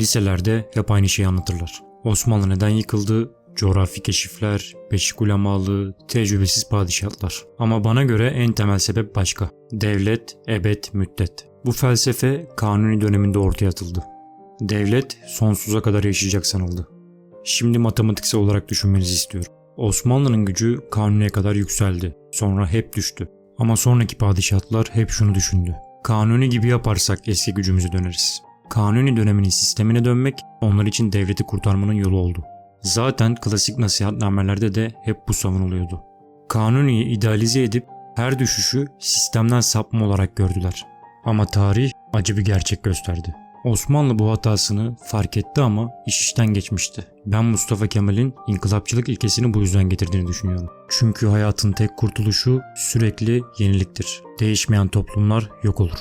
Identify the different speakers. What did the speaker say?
Speaker 1: Liselerde hep aynı şeyi anlatırlar. Osmanlı neden yıkıldı? Coğrafi keşifler, beşik ulemalığı, tecrübesiz padişahlar. Ama bana göre en temel sebep başka. Devlet, ebed, müddet. Bu felsefe Kanuni döneminde ortaya atıldı. Devlet sonsuza kadar yaşayacak sanıldı. Şimdi matematiksel olarak düşünmenizi istiyorum. Osmanlı'nın gücü Kanuni'ye kadar yükseldi. Sonra hep düştü. Ama sonraki padişahlar hep şunu düşündü. Kanuni gibi yaparsak eski gücümüze döneriz. Kanuni döneminin sistemine dönmek onlar için devleti kurtarmanın yolu oldu. Zaten klasik nasihatnamelerde de hep bu savunuluyordu. Kanuni'yi idealize edip her düşüşü sistemden sapma olarak gördüler. Ama tarih acı bir gerçek gösterdi. Osmanlı bu hatasını fark etti ama iş işten geçmişti. Ben Mustafa Kemal'in inkılapçılık ilkesini bu yüzden getirdiğini düşünüyorum. Çünkü hayatın tek kurtuluşu sürekli yeniliktir. Değişmeyen toplumlar yok olur.